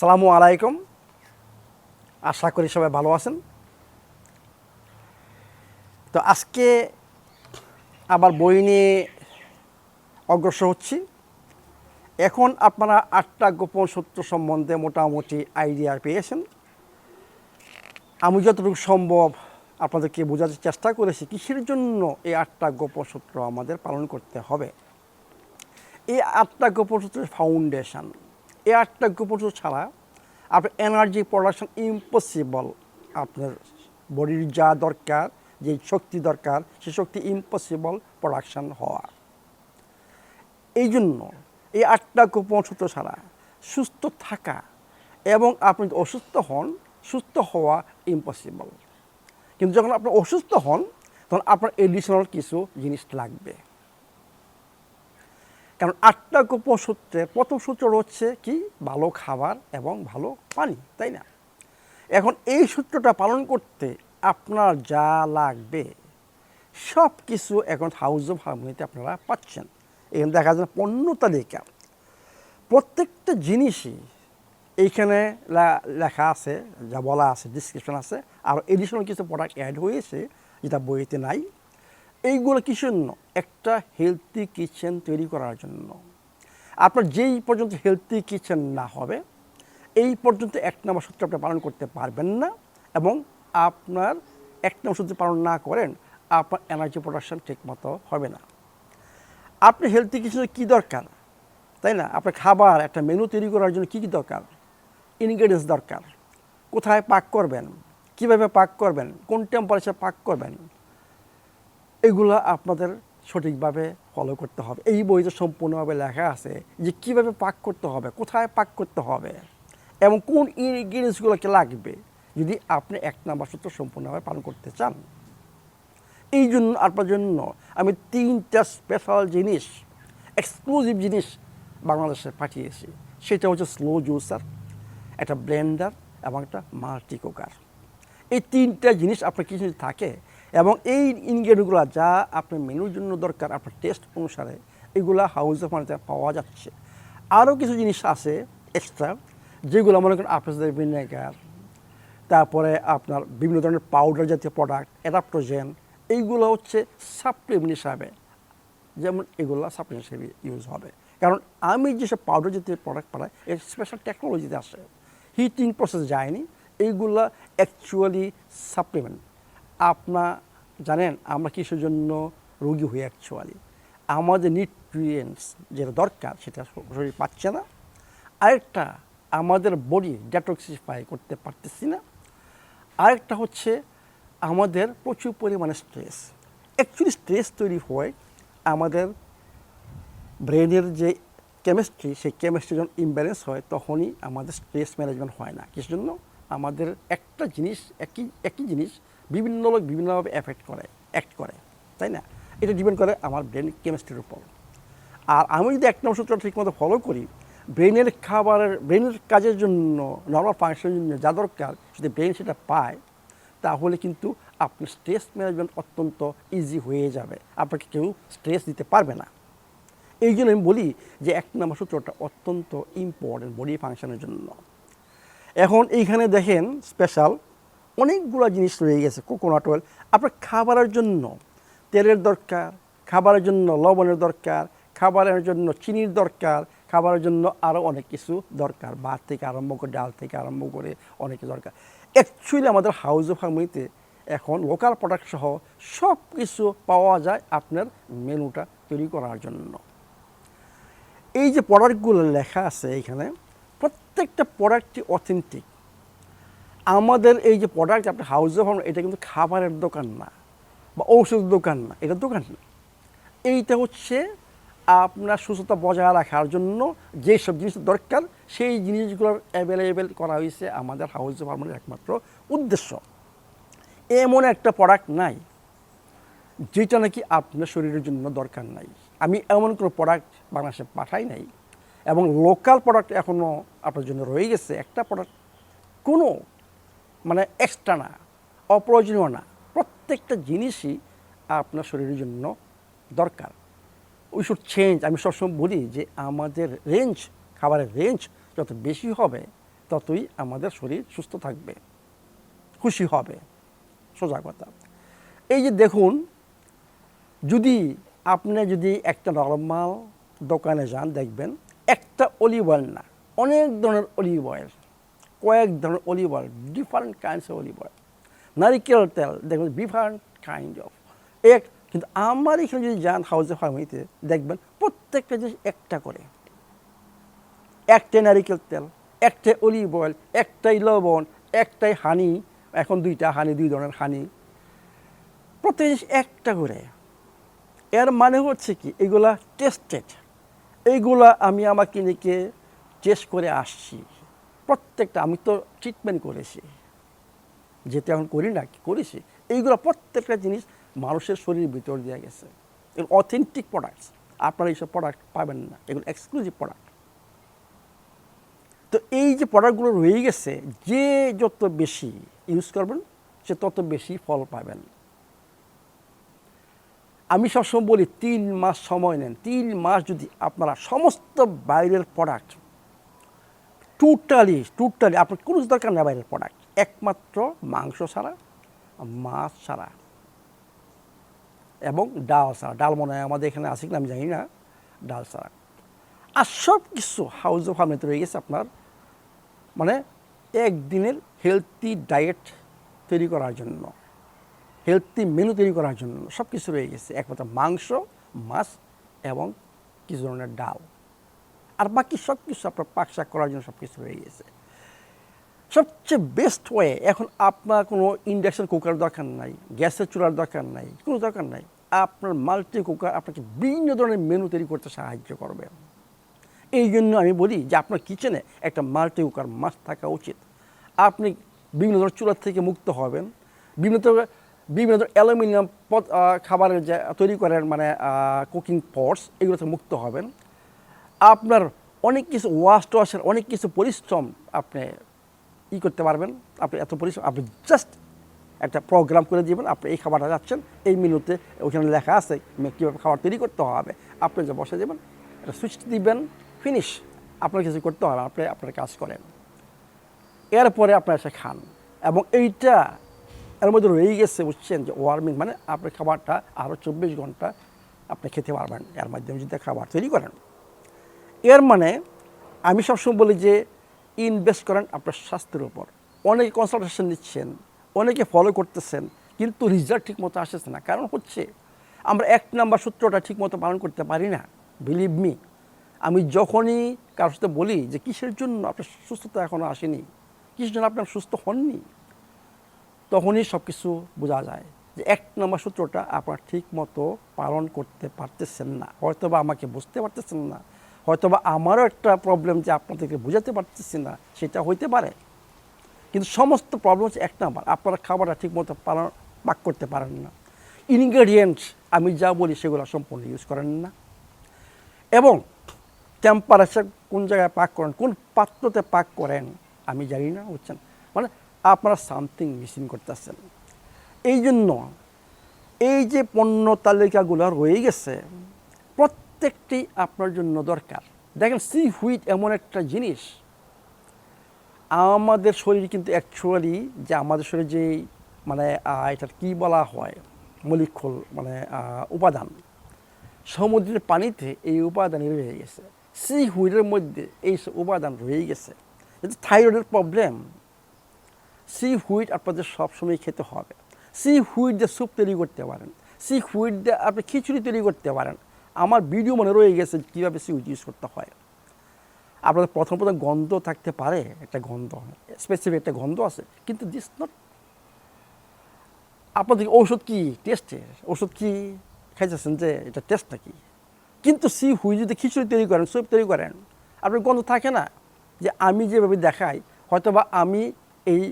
আসসালামু আলাইকুম। আশা করি সবাই ভালো আছেন। তো আজকে আবার বই নিয়ে অগ্রসর হচ্ছি। এখন আপনারা আটটা গোপন সূত্র সম্বন্ধে মোটামুটি আইডিয়া পেয়েছেন। আমি যতটুকু সম্ভব আপনাদেরকে বোঝাতে চেষ্টা করেছি, কিসের জন্য এই আটটা গোপন সূত্র আমাদের পালন করতে হবে। এই আটটা গোপন সূত্রের ফাউন্ডেশন এই আটটা সূত্র ছাড়া আপনার এনার্জি প্রোডাকশন ইম্পসিবল আপনার বডির যা দরকার, যে শক্তি দরকার, সে শক্তি ইম্পসিবল প্রোডাকশন হওয়া। এই জন্য এই আটটা সূত্র ছাড়া সুস্থ থাকা এবং আপনি অসুস্থ হন, সুস্থ হওয়া ইম্পসিবল কিন্তু যখন আপনি অসুস্থ হন, তখন আপনার এডিশনাল কিছু জিনিস লাগবে। কারণ আটটা গোপন সূত্রে প্রথম সূত্র হচ্ছে কি? ভালো খাবার এবং ভালো পানি, তাই না? এখন এই সূত্রটা পালন করতে আপনার যা লাগবে সব কিছু এখন হাউস অফ হারমোনিতে আপনারা পাচ্ছেন। এখানে দেখা যায় পণ্য তালিকা। প্রত্যেকটা জিনিসই এইখানে লেখা আছে, যা বলা আছে ডিসক্রিপশন আছে, আর এডিশনাল কিছু প্রোডাক্ট অ্যাড হয়েছে, যেটা বইতে নাই। এইগুলো কিসের জন্য? একটা হেলদি কিচেন তৈরি করার জন্য। আপনার যেই পর্যন্ত হেলদি কিচেন না হবে, এই পর্যন্ত এক নম্বর সূত্র আপনি পালন করতে পারবেন না এবং আপনার এক নম্বর সূত্র পালন না করেন, আপনার এনার্জি প্রোডাকশন ঠিকমতো হবে না। আপনি হেলদি কিচেনের কী দরকার? তাই না? আপনার খাবার, একটা মেনু তৈরি করার জন্য কী কী দরকার? ইনগ্রেডিয়েন্টস দরকার। কোথায় পাক করবেন? কীভাবে পাক করবেন? কোন টেম্পারেচার পাক করবেন? এগুলো আপনাদের সঠিকভাবে ফলো করতে হবে। এই বইতে সম্পূর্ণভাবে লেখা আছে, যে কীভাবে পাক করতে হবে, কোথায় পাক করতে হবে, এবং কোন ইনগ্রিডিয়েন্টসগুলোকে লাগবে, যদি আপনি এক নাম্বার সূত্র সম্পূর্ণভাবে পালন করতে চান। এই জন্য আপনার জন্য আমি তিনটা স্পেশাল জিনিস এক্সক্লুসিভ জিনিস বাংলাদেশে পাঠিয়েছি। সেটা হচ্ছে স্লো জুসার একটা ব্লেন্ডার এবং একটা মাল্টি কুকার এই তিনটা জিনিস আপনার কিছু থাকে এবং এই ইনগ্রেডিয়েন্টগুলো যা আপনার মেনুর জন্য দরকার, আপনার টেস্ট অনুসারে, এগুলো হাউস অফ মানিতে পাওয়া যাচ্ছে। আরও কিছু জিনিস আছে এক্সট্রা যেগুলো মনে করেন আপেলের ভিনেগার তারপরে আপনার বিভিন্ন ধরনের পাউডার জাতীয় প্রোডাক্ট অ্যাডাপ্টোজেন এইগুলো হচ্ছে সাপ্লিমেন্ট হিসাবে। যেমন এগুলো সাপ্লিমেন্ট হিসেবে ইউজ হবে। কারণ আমি যেসব পাউডার জাতীয় প্রোডাক্ট পালাই এর স্পেশাল টেকনোলজিতে আসে। হিটিং প্রসেস যায়নি, এইগুলো অ্যাকচুয়ালি সাপ্লিমেন্ট আপনার জানেন, আমরা কিসের জন্য রোগী হই অ্যাকচুয়ালি আমাদের নিউট্রিয়েন্টস যেটা দরকার সেটা শরীর পাচ্ছে না। আরেকটা, আমাদের বডি ডেটক্সিফাই করতে পারতেছি না। আরেকটা হচ্ছে, আমাদের প্রচুর পরিমাণে স্ট্রেস অ্যাকচুয়ালি স্ট্রেস তৈরি হয় আমাদের ব্রেনের যে কেমিস্ট্রি সেই কেমিস্ট্রি যখন ইমব্যালেন্স হয়, তখনই আমাদের স্ট্রেস ম্যানেজমেন্ট হয় না। কিসের জন্য? আমাদের একটা জিনিস, একই একই জিনিস বিভিন্ন লোক বিভিন্নভাবে এফেক্ট করে অ্যাক্ট করে, তাই না? এটা ডিপেন্ড করে আমার ব্রেন কেমিস্ট্রির উপর। আর আমি যদি এক নম্বর সূত্র ঠিকমতো ফলো করি ব্রেনের খাবারের ব্রেনের কাজের জন্য নর্মাল ফাংশনের জন্য যা দরকার, যদি ব্রেন সেটা পায়, তাহলে কিন্তু আপনার স্ট্রেস ম্যানেজমেন্ট অত্যন্ত ইজি হয়ে যাবে। আপনাকে কেউ স্ট্রেস দিতে পারবে না। এই জন্য আমি বলি যে এক নম্বর সূত্রটা অত্যন্ত ইম্পর্টেন্ট বডি ফাংশনের জন্য। এখন এইখানে দেখেন স্পেশাল অনেকগুলো জিনিস রয়ে গেছে কোকোনাট অয়েল আপনার খাবারের জন্য তেলের দরকার, খাবারের জন্য লবণের দরকার, খাবারের জন্য চিনির দরকার, খাবারের জন্য আরও অনেক কিছু দরকার। ভাত থেকে আরম্ভ করে, ডাল থেকে আরম্ভ করে অনেক দরকার। অ্যাকচুয়ালি আমাদের হাউস অফ হারমোনিতে এখন লোকাল প্রোডাক্ট সহ সব কিছু পাওয়া যায় আপনার মেনুটা তৈরি করার জন্য। এই যে প্রোডাক্টগুলো লেখা আছে এইখানে প্রত্যেকটা প্রোডাক্টই অথেন্টিক আমাদের এই যে প্রোডাক্ট আপনার হাউস অফ এটা কিন্তু খাবারের দোকান না বা ঔষধের দোকান না, এটা দোকান না। এইটা হচ্ছে আপনার সুস্থতা বজায় রাখার জন্য যেসব জিনিস দরকার, সেই জিনিসগুলোর অ্যাভেলেবেল করা হয়েছে আমাদের হাউস অফ একমাত্র উদ্দেশ্য। এমন একটা প্রোডাক্ট নাই, যেটা নাকি আপনার শরীরের জন্য দরকার নাই। আমি এমন কোনো প্রোডাক্ট বাংলাদেশে পাঠাই নাই, এবং লোকাল প্রোডাক্ট এখনও আপনার জন্য রয়ে গেছে একটা প্রোডাক্ট কোনো মানে এক্সট্রা না, অপ্রয়োজনীয় না। প্রত্যেকটা জিনিসই আপনার শরীরের জন্য দরকার। উই শুড চেঞ্জ আমি সবসময় বলি যে আমাদের রেঞ্জ খাবারের রেঞ্জ যত বেশি হবে, ততই আমাদের শরীর সুস্থ থাকবে, খুশি হবে। সোজা কথা। এই যে দেখুন, যদি আপনি যদি একটা নর্মাল দোকানে যান, দেখবেন একটা অলিভ অয়েল না, অনেক ধরনের অলিভ অয়েল কয়েক ধরনের olive oil different kinds of olive oil নারিকেল তেল, দেখবেন ডিফারেন্ট কাইন্ড অফ এক, কিন্তু আমার এখানে যদি যান হাউসে ফার্মিতে দেখবেন প্রত্যেকটা জিনিস একটা করে। একটাই নারিকেল তেল, একটাই অলিভ অয়েল একটাই লবণ, একটাই হানি এখন দুইটা হানি দুই ধরনের হানি প্রত্যেক জিনিস একটা করে। এর মানে হচ্ছে কি, এগুলা টেস্টেড এইগুলা আমি আমার ক্লিনিকে টেস্ট করে আসছি। প্রত্যেকটা, আমি তো ট্রিটমেন্ট করেছি। যেটা এখন করি না, করেছি। এইগুলো প্রত্যেকটা জিনিস মানুষের শরীরের ভিতর দিয়ে গেছে। এগুলো অথেন্টিক প্রোডাক্টস আপনারা এইসব প্রোডাক্ট পাবেন না। এগুলো এক্সক্লুসিভ প্রোডাক্ট তো এই যে প্রোডাক্টগুলো রয়ে গেছে, যে যত বেশি ইউজ করবেন, সে তত বেশি ফল পাবেন। আমি সবসময় বলি, তিন মাস সময় নেন। তিন মাস যদি আপনারা সমস্ত বাইরের প্রোডাক্ট টোটালি টোটালি আপনার কোনো দরকার নেই বাইরের প্রোডাক্ট একমাত্র মাংস ছাড়া, মাছ ছাড়া। এবং ডাল ছাড়া। ডাল মনে হয় আমাদের এখানে আছে কিনা আমি জানি না। ডাল ছাড়া। আর সব কিছু হাউস অফ ফার্মেতে রয়ে গেছে আপনার মানে একদিনের হেলথি ডায়েট তৈরি করার জন্য। হেলথি মেনু তৈরি করার জন্য। সব কিছু রয়ে গেছে। একমাত্র মাংস, মাছ এবং কিছু ধরনের ডাল। আর বাকি সব কিছু আপনার পাক শাক করার জন্য সব কিছু হয়ে গেছে। সবচেয়ে বেস্ট ওয়ে এখন আপনার কোনো ইন্ডাকশন কুকার দরকার নাই, গ্যাসের চুলার দরকার নাই, কোনো দরকার নাই। আপনার মাল্টি কুকার আপনাকে বিভিন্ন ধরনের মেনু তৈরি করতে সাহায্য করবে। এই জন্য আমি বলি যে আপনার কিচেনে একটা মাল্টি কুকার মাছ থাকা উচিত। আপনি বিভিন্ন ধরনের চুলার থেকে মুক্ত হবেন। বিভিন্ন ধরনের বিভিন্ন ধরনের অ্যালুমিনিয়াম খাবারের যে তৈরি করেন মানে কুকিং পটস এগুলো থেকে মুক্ত হবেন। আপনার অনেক কিছু ওয়াশ টোয়াশের অনেক কিছু পরিশ্রম আপনি ই করতে পারবেন। আপনি এত পরিশ্রম, আপনি জাস্ট একটা প্রোগ্রাম করে দিবেন, আপনি এই খাবারটা যাচ্ছেন এই মিনুতে ওখানে লেখা আছে কীভাবে খাবার তৈরি করতে হবে। আপনি যে বসে দেবেন, একটা সুইচ দিবেন ফিনিশ আপনার কিছু করতে হবে আপনি আপনার কাজ করেন। এরপরে আপনার এসে খান। এবং এইটা এর মধ্যে রয়ে গেছে, বুঝছেন যে ওয়ার্মিং মানে আপনার খাবারটা আরও চব্বিশ ঘণ্টা আপনি খেতে পারবেন। এর মাধ্যমে যদি খাবার তৈরি করেন। এর মানে আমি সবসময় বলি যে ইনভেস্ট করেন আপনার স্বাস্থ্যের উপর। অনেকে কনসালটেশন নিচ্ছেন, অনেকে ফলো করতেছেন, কিন্তু রেজাল্ট ঠিক মতো আসতেছে না। কারণ হচ্ছে আমরা এক নাম্বার সূত্রটা ঠিক মতো পালন করতে পারি না। বিলিভ মি আমি যখনই কারোর সাথে বলি যে কিসের জন্য আপনার সুস্থতা এখনও আসেনি, কিসের জন্য আপনার সুস্থ হননি, তখনই সব কিছু বোঝা যায় যে এক নম্বর সূত্রটা আপনার ঠিক মতো পালন করতে পারতেছেন না। হয়তো বা আমাকে বুঝতে পারতেছেন না হয়তো বা আমারও একটা প্রবলেম যে আপনাদেরকে বোঝাতে পারতেছি না, সেটা হইতে পারে। কিন্তু সমস্ত প্রবলেম হচ্ছে এক নাম্বার আপনারা খাবারটা ঠিক মতো পালন, পাক করতে পারেন না। ইনগ্রেডিয়েন্টস আমি যা বলি সেগুলো সম্পূর্ণ ইউজ করেন না। এবং টেম্পারেচার কোন জায়গায় পাক করেন, কোন পাত্রতে পাক করেন, আমি জানি না, বুঝছেন? মানে আপনারা সামথিং মিসিং করতেছেন। এই জন্য এই যে পণ্য তালিকাগুলো রয়ে গেছে, প্রত্যেকটি আপনার জন্য দরকার। দেখেন সি হুইট এমন একটা জিনিস, আমাদের শরীর কিন্তু অ্যাকচুয়ালি যে আমাদের শরীরে যে মানে এটার কী বলা হয় মলিক্ষল মানে উপাদান, সমুদ্রের পানিতে এই উপাদান রয়ে গেছে। সি হুইডের মধ্যে এই উপাদান রয়ে গেছে। এটা থাইরয়েডের প্রবলেম সি হুইট আপনাদের সবসময় খেতে হবে। সি হুইট দিয়ে স্যুপ তৈরি করতে পারেন। সি হুইট দিয়ে আপনি খিচুড়ি তৈরি করতে পারেন। আমার ভিডিও মনে রয়ে গেছে কীভাবে সি হুইট ইউজ করতে হয়। আপনাদের প্রথম প্রথম গন্ধ থাকতে পারে, একটা গন্ধ স্পেসিফিক একটা গন্ধ আছে, কিন্তু দিস নট আপনাদের ঔষধ কি? টেস্টের ওষুধ কি? খাইতেছেন যে এটা টেস্ট নাকি? কিন্তু সি হুই যদি খিচুড়ি তৈরি করেন স্যুপ তৈরি করেন, আপনার গন্ধ থাকে না? যে আমি যেভাবে দেখাই হয়তো বা আমি এই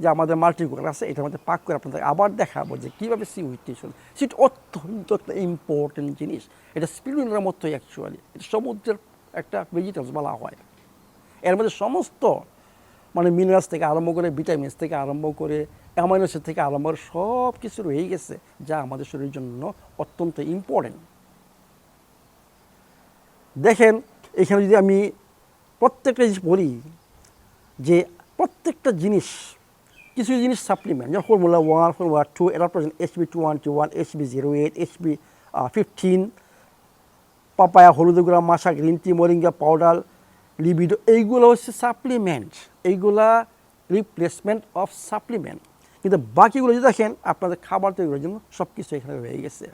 যে আমাদের মাল্টি কুকার আছে এটার মধ্যে পাক করে আপনাদের আবার দেখাবো যে কীভাবে সি হুইট টিউশন সেটা অত্যন্ত একটা ইম্পর্টেন্ট জিনিস। এটা স্পিরুলিনার মতোই অ্যাকচুয়ালি এটা সমুদ্রের একটা ভেজিটেবলস বলা হয়। এর মধ্যে সমস্ত মানে মিনারেলস থেকে আরম্ভ করে ভিটামিনস থেকে আরম্ভ করে অ্যামাইনোসের থেকে আরম্ভ করে সব কিছু রয়ে গেছে, যা আমাদের শরীরের জন্য অত্যন্ত ইম্পর্টেন্ট দেখেন, এখানে যদি আমি প্রত্যেকটা জিনিস বলি যে প্রত্যেকটা জিনিস কিছু জিনিস সাপ্লিমেন্ট যেমন ফর্মুলা ওয়ান ফর্মুলা টু এরা প্রয়োজন HB two one two one HB zero eight HB fifteen papaya হলুদ গুঁড়া মাসা green tea moringa powder libido এইগুলো হচ্ছে সাপ্লিমেন্ট এইগুলা রিপ্লেসমেন্ট অফ সাপ্লিমেন্ট কিন্তু বাকিগুলো যদি দেখেন, আপনাদের খাবার তৈরি করার জন্য সব কিছু এখানে রয়ে গেছে।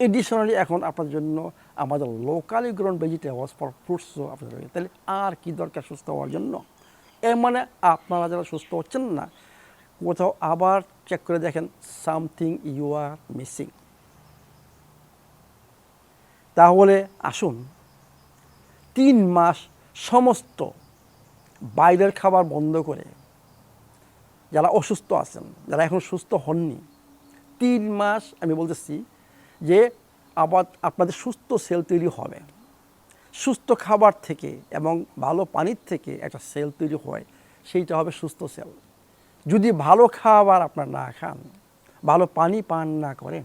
এডিশনালি এখন আপনার জন্য আমাদের লোকালি গ্রোন ভেজিটেবলস ফর ফ্রুটসও আপনাদের তাহলে আর কি দরকার সুস্থ হওয়ার জন্য? এর মানে আপনারা যারা সুস্থ হচ্ছেন না কোথাও আবার চেক করে দেখেন সামথিং ইউ আর মিসিং তাহলে আসুন, তিন মাস সমস্ত বাইরের খাবার বন্ধ করে, যারা অসুস্থ আছেন, যারা এখন সুস্থ হননি, তিন মাস আমি বলতেছি যে আবার আপনাদের সুস্থ সেল তৈরি হবে। সুস্থ খাবার থেকে এবং ভালো পানির থেকে একটা সেল তৈরি হয়, সেইটা হবে সুস্থ সেল যদি ভালো খাবার আপনার না খান, ভালো পানি পান না করেন,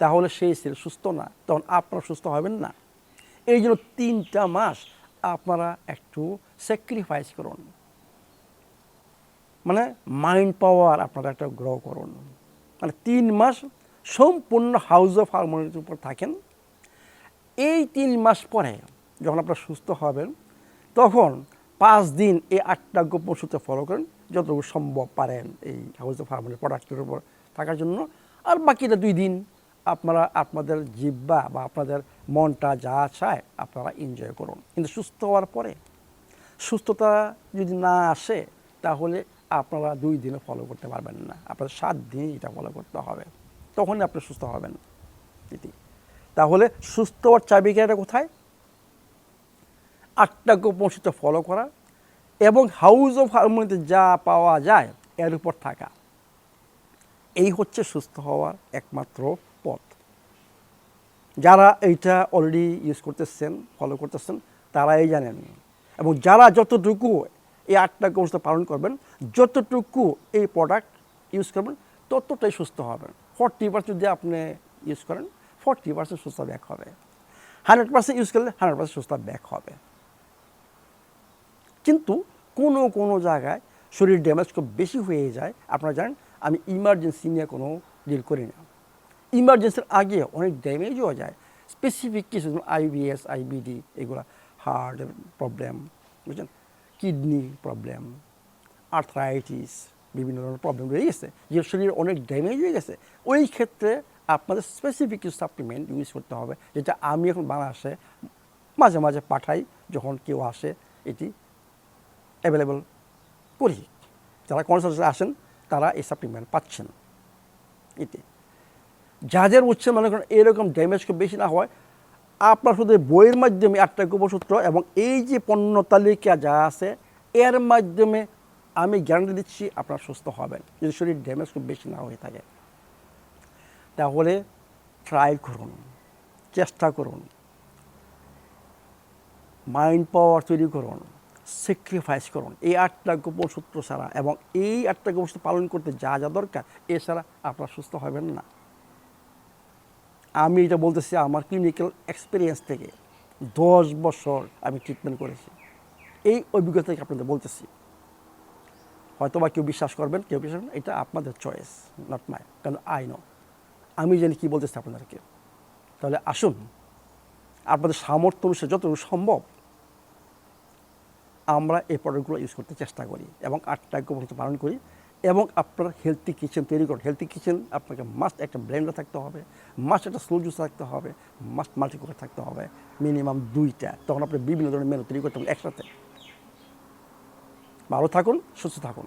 তাহলে সেই সেল সুস্থ না, তখন আপনারা সুস্থ হবেন না। এই জন্য তিনটা মাস আপনারা একটু স্যাক্রিফাইস করুন। মানে মাইন্ড পাওয়ার আপনারা একটা গ্রো করুন। মানে তিন মাস সম্পূর্ণ হাউস অফ হারমোনির উপর থাকেন। এই তিন মাস পরে যখন আপনারা সুস্থ হবেন, তখন পাঁচ দিন এই আটটা গোপন সূত্র ফলো করেন। যতটুকু সম্ভব পারেন এই হাউস অফ হারমোনির প্রোডাক্টের উপর থাকার জন্য। আর বাকিটা দুই দিন আপনারা আপনাদের জিব্বা বা আপনাদের মনটা যা চায় আপনারা এনজয় করুন। কিন্তু সুস্থ হওয়ার পরে, সুস্থতা যদি না আসে, তাহলে আপনারা দুই দিনে ফলো করতে পারবেন না। আপনাদের সাত দিনই এটা ফলো করতে হবে। তখনই আপনি সুস্থ হবেন। এটি। তাহলে সুস্থ হওয়ার চাবিকাটা কোথায়? আটটা গোপন ফলো করা এবং হাউস অফ হারমোনিতে যা পাওয়া যায়, এর উপর থাকা। এই হচ্ছে সুস্থ হওয়ার একমাত্র পথ। যারা এইটা অলরেডি ইউজ করতেছেন ফলো করতেছেন, তারাই জানেন। এবং যারা যতটুকু এই আটটা কর্মসূচি পালন করবেন, যতটুকু এই প্রোডাক্ট ইউজ করবেন, ততটাই সুস্থ হবেন। ফর্টি পার্সেন্ট যদি আপনি ইউজ করেন ফর্টি পার্সেন্ট সুস্থ ব্যাক হবে। হান্ড্রেড পার্সেন্ট ইউজ করলে হান্ড্রেড পার্সেন্ট সুস্থ ব্যাক হবে। কিন্তু কোনো কোনো জায়গায় শরীর ড্যামেজ খুব বেশি হয়ে যায়। আপনারা জানেন, আমি ইমার্জেন্সি নিয়ে কোনো ডিল করি না। ইমার্জেন্সির আগে অনেক ড্যামেজও হয়ে যায়। স্পেসিফিক কিছু আইবিএস আইবিডি এগুলো হার্ট প্রবলেম বুঝছেন? কিডনি প্রবলেম আর্থরাইটিস বিভিন্ন ধরনের প্রবলেম রয়ে গেছে যে শরীরে অনেক ড্যামেজ হয়ে গেছে। ওই ক্ষেত্রে আপনাদের স্পেসিফিক কিছু সাপ্লিমেন্ট ইউজ করতে হবে, যেটা আমি এখন বাংলাদেশে মাঝে মাঝে পাঠাই, যখন কেউ আসে, এটি অ্যাভেলেবল করি। যারা কনসালটেন্সি আসেন, তারা এই সাপ্লিমেন্ট পাচ্ছেন। এতে। যাদের উচ্ছে মনে করেন এরকম ড্যামেজ খুব বেশি না হয়, আপনার শুধু বইয়ের মাধ্যমে আটটা গোপসূত্র এবং এই যে পণ্য তালিকা যা আছে, এর মাধ্যমে আমি গ্যারান্টি দিচ্ছি আপনার সুস্থ হবেন, যদি শরীর ড্যামেজ খুব বেশি না হয়ে থাকে। তাহলে ট্রাই করুন, চেষ্টা করুন। মাইন্ড পাওয়ার তৈরি করুন। স্যাক্রিফাইস করুন। এই আটটা গোপন সূত্র ছাড়া এবং এই আটটা গোপন সূত্র পালন করতে যা যা দরকার, এছাড়া আপনারা সুস্থ হবেন না। আমি এটা বলতেছি আমার ক্লিনিক্যাল এক্সপিরিয়েন্স থেকে। দশ বছর আমি ট্রিটমেন্ট করেছি। এই অভিজ্ঞতা থেকে আপনাদের বলতেছি। হয়তো বা কেউ বিশ্বাস করবেন, কেউ বিশ্বাস করবেন এটা আপনাদের চয়েস নট মাই কারণ আই নো আমি জানি কী বলতেছি আপনাদেরকে। তাহলে আসুন, আপনাদের সামর্থ্য অনুসারে যতটুকু সম্ভব আমরা এই প্রোডাক্টগুলো ইউজ করতে চেষ্টা করি এবং আটটা গোপনীয়তা পালন করি এবং আপনার হেলথি কিচেন তৈরি করুন। হেলথি কিচেন আপনাকে মাস্ট একটা ব্লেন্ডার থাকতে হবে মাস্ট একটা স্লো জুস থাকতে হবে মাস্ট মাল্টি কুকার থাকতে হবে মিনিমাম দুইটা। তখন আপনি বিভিন্ন ধরনের মেনু তৈরি করতে হবে একসাথে। ভালো থাকুন, সুস্থ থাকুন।